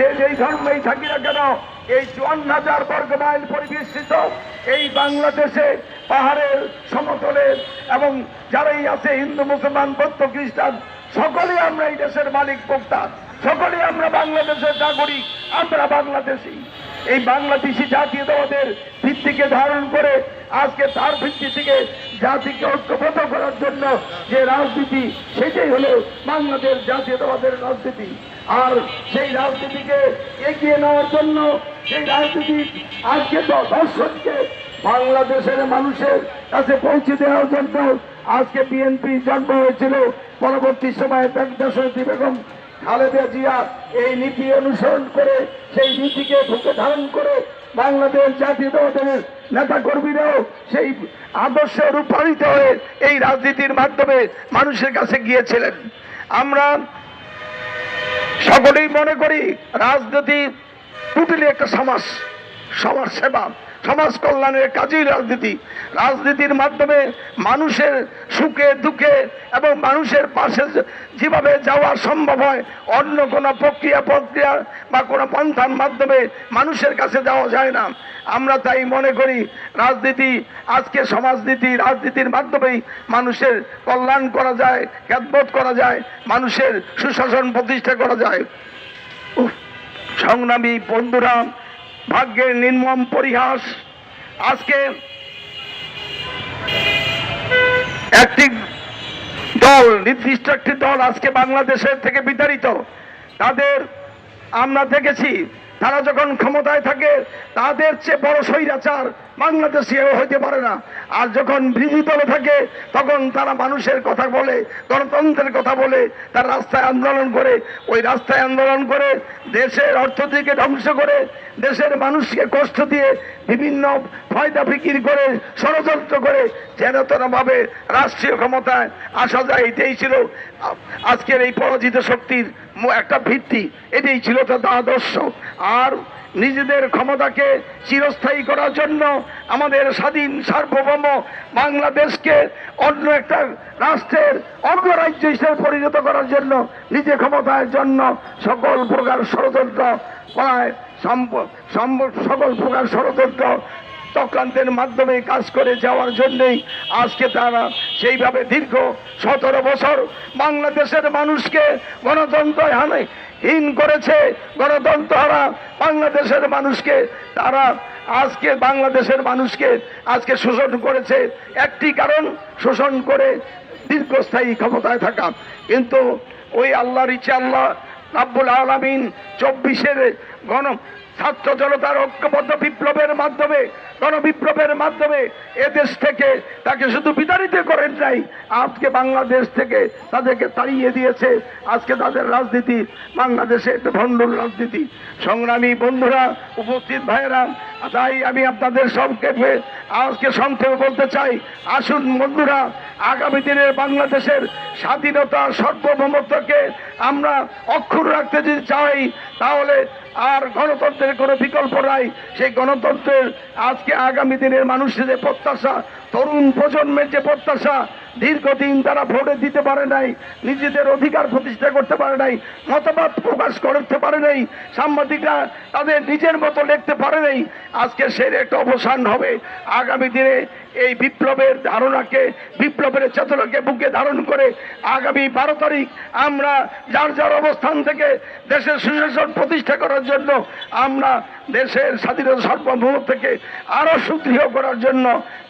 যে যেই ধর্মেই থাকি না কেন, এই চুয়ান্ন হাজার বর্গ মাইল পরিবেষ্টিত এই বাংলাদেশে পাহাড়ের সমতলের এবং যারাই আছে হিন্দু, মুসলমান, বৌদ্ধ, খ্রিস্টান সকলে আমরা এই দেশের মালিক, ভোক্তা। সকলে আমরা বাংলাদেশের নাগরিক, আমরা বাংলাদেশি। এই বাংলাদেশি জাতীয়তাবাদের ভিত্তিকে ধারণ করে আজকে তার ভিত্তি থেকে জাতিকে ঐক্যবদ্ধ করার জন্য যে রাজনীতি, সেটাই হলো বাংলাদেশ জাতীয়তাবাদের রাজনীতি। আর সেই রাজনীতিকে এগিয়ে নেওয়ার জন্য সেই রাজনীতি আজকে দর্শককে বাংলাদেশের মানুষের কাছে পৌঁছে দেওয়ার জন্য আজকে বিএনপি জন্ম হয়েছিল। পরবর্তী সময়ে দেশনেত্রী বেগম খালেদা জিয়া এই নীতি অনুসরণ করে, সেই নীতিকে বুকে ধারণ করে বাংলাদেশ জাতীয়তাবাদের নেতা কর্মীরাও সেই আদর্শে রূপায়িত হয়ে এই রাজনীতির মাধ্যমে মানুষের কাছে গিয়েছিলেন। আমরা সকলেই মনে করি রাজনীতি টুটিলি একটা সমাজ সমাজ সেবা। সমাজ কল্যাণের কাজেই রাজনীতি। রাজনীতির মাধ্যমে মানুষের সুখে, দুঃখে এবং মানুষের পাশে যেভাবে যাওয়া সম্ভব হয়, অন্য কোনো প্রক্রিয়া প্রক্রিয়া বা কোনো পন্থার মাধ্যমে মানুষের কাছে যাওয়া যায় না। আমরা তাই মনে করি, রাজনীতি আজকে সমাজনীতি, রাজনীতির মাধ্যমেই মানুষের কল্যাণ করা যায়, খ্যাতবোধ করা যায়, মানুষের সুশাসন প্রতিষ্ঠা করা যায়। সংগ্রামী বন্ধুরা ভাগ্যের নির্মম পরিহাস। আজকে একটি দল, নির্দিষ্ট একটি দল আজকে বাংলাদেশের থেকে বিতাড়িত। তাদের আমরা দেখেছি তারা যখন ক্ষমতায় থাকে, তাদের চেয়ে বড় স্বৈরাচার বাংলাদেশে হইতে পারে না। আর যখন বিরোধী দলে থাকে, তখন তারা মানুষের কথা বলে, গণতন্ত্রের কথা বলে, তার রাস্তায় আন্দোলন করে। ওই রাস্তায় আন্দোলন করে, দেশের অর্থনীতিকে ধ্বংস করে, দেশের মানুষকে কষ্ট দিয়ে বিভিন্ন ফয়দা ফিকির করে, ষড়যন্ত্র করে যেন ভাবে রাষ্ট্রীয় ক্ষমতায় আসা যায়, এটাই ছিল আজকের এই পরাজিত শক্তির একটা ভিত্তি। এটাই ছিল তাদের আদর্শ। আর নিজেদের ক্ষমতাকে চিরস্থায়ী করার জন্য আমাদের স্বাধীন সার্বভৌম বাংলাদেশকে অন্য একটা রাষ্ট্রের অঙ্গরাজ্য হিসেবে পরিণত করার জন্য নিজে ক্ষমতার জন্য সকল প্রকার ষড়যন্ত্র, প্রায় সকল প্রকার ষড়যন্ত্র চক্রান্তের মাধ্যমে কাজ করে যাওয়ার জন্যেই আজকে তারা সেইভাবে দীর্ঘ সতেরো বছর বাংলাদেশের মানুষকে গণতন্ত্র হানে হীন করেছে। গণতন্ত্র হারা বাংলাদেশের মানুষকে তারা আজকে বাংলাদেশের মানুষকে আজকে শোষণ করেছে। একটি কারণ, শোষণ করে দীর্ঘস্থায়ী ক্ষমতায় থাকা। কিন্তু ওই আল্লাহর ইচ্ছে আল্লাহ রাব্বুল আলামিন চব্বিশের গণ ছাত্র জনতার ঐক্যবদ্ধ বিপ্লবের মাধ্যমে, গণবিপ্লবের মাধ্যমে এদেশ থেকে তাকে শুধু বিতাড়িত করেন নাই, আজকে বাংলাদেশ থেকে তাদেরকে তাড়িয়ে দিয়েছে। আজকে তাদের রাজনীতি, বাংলাদেশে একটা ভণ্ডুল রাজনীতি। সংগ্রামী বন্ধুরা, উপস্থিত ভাইয়েরা, তাই আমি আপনাদের সংক্ষেপে আজকে সংক্ষেপে বলতে চাই, আসুন বন্ধুরা, আগামী দিনের বাংলাদেশের স্বাধীনতা সার্বভৌমত্বকে আমরা অক্ষুর রাখতে যদি চাই, তাহলে আর গণতন্ত্রের কোনো বিকল্প নাই। সেই গণতন্ত্রের আজকে আগামী দিনের মানুষের যে প্রত্যাশা, তরুণ প্রজন্মের যে প্রত্যাশা দীর্ঘদিন তারা ভোটে দিতে পারে নাই, নিজেদের অধিকার প্রতিষ্ঠা করতে পারে নাই মতামত প্রকাশ করতে পারে নাই, সাংবাদিকরা তাদের নিজের মতো লিখতে পারে নাই। আজকে সেই একটা অবসান হবে। আগামী দিনে এই বিপ্লবের ধারণাকে, বিপ্লবের চেতনাকে বুকে ধারণ করে আগামী বারো তারিখ আমরা যার যার অবস্থান থেকে দেশের সুশাসন প্রতিষ্ঠা করার জন্য আমরা দেশের স্বাধীনতা সার্বভৌম থেকে আরও সুদৃঢ় করার জন্য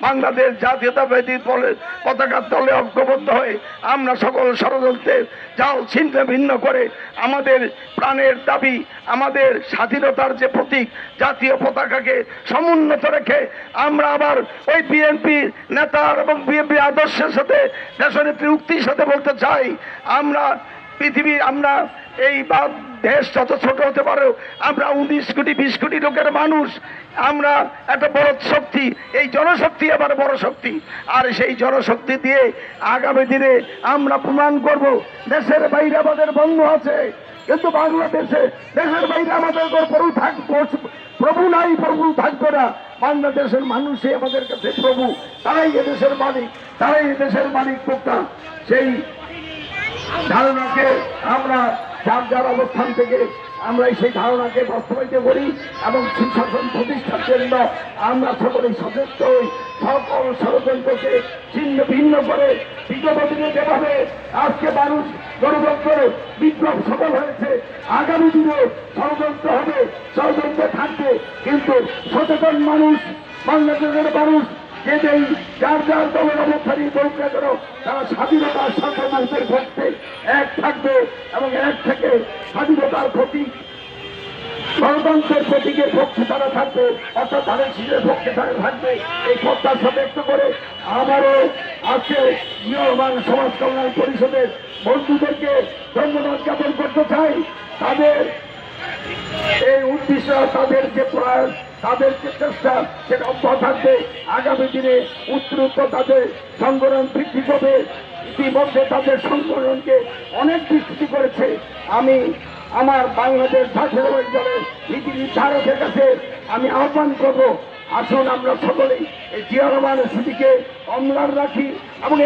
বাংলাদেশ জাতীয়তাবাদী দলের পতাকার দলে ঐক্যবদ্ধ হয়ে আমরা সকল ষড়যন্ত্রের জাল ছিন্ন ভিন্ন করে আমাদের প্রাণের দাবি, আমাদের স্বাধীনতার যে প্রতীক জাতীয় পতাকাকে সমুন্নত রেখে আমরা আবার ওই বিএনপি নেতার এবং বিএনপি আদর্শের সাথে দেশনেত্রী উক্তির সাথে বলতে চাই, আমরা পৃথিবীর, আমরা এই বা দেশ যত ছোট হতে পারে, আমরা উনিশ কোটি, বিশ কোটি লোকের মানুষ, আমরা একটা বড় শক্তি, এই জনশক্তি আবার বড় শক্তি। আর সেই জনশক্তি দিয়ে আগামী দিনে আমরা প্রমাণ করব, দেশের বাইরে আমাদের বন্ধু আছে, কিন্তু বাংলাদেশে দেশের বাইরে আমাদের প্রভু থাকব, প্রভু নাই, প্রভু থাকবে না। বাংলাদেশের মানুষই আমাদের কাছে প্রভু, তারাই এদেশের মালিক, তারাই এদেশের মালিক ভোক্তা। সেই ধারণাকে আমরা যার যার অবস্থান থেকে আমরা সেই ধারণাকে বাস্তবায়িত করি এবং সুশাসন প্রতিষ্ঠার জন্য আমরা সকলেই সচেষ্ট হই। সকল ষড়যন্ত্রকে ছিন্ন ভিন্ন করে দিনে যেভাবে আজকে মানুষ গণতন্ত্র, বিপ্লব সফল হয়েছে, আগামী দিনে ষড়যন্ত্র হবে, ষড়যন্ত্র থাকবে, কিন্তু সচেতন মানুষ, বাংলাদেশের মানুষ যে যার যার দলের অবস্থানই না কেন, তারা স্বাধীনতার সার্বভৌমের পক্ষে এক থাকবে এবং এক থেকে স্বাধীনতার প্রতীক, গণতন্ত্রের প্রতীকের পক্ষে তারা থাকবে, অর্থাৎ ধানের শীতের পক্ষে তারা থাকবে। এই প্রত্যাশা ব্যক্ত করে আমারও আজকে নিয়মান সমাজ কল্যাণ পরিষদের বন্ধুদেরকে ধন্যবাদ জ্ঞাপন করতে চাই। তাদের এই উদ্দেশ্য তাদের যে প্রয়াস, তাদের যে চেষ্টা, সেটা অব্যাহত থাকবে। আগামী দিনে উত্তরোত্তর তাদের সংগঠন বৃদ্ধি করবে। ইতিমধ্যে তাদের সংগঠনকে অনেক বিস্তৃতি করেছে। আমি আমার বাংলাদেশ জাতীয় দলের নীতি নির্ধারকের কাছে আমি আহ্বান করব। আসুন আমরা সকলেই এই জিয়া রহমানের স্মৃতিকে অম্লান রাখি।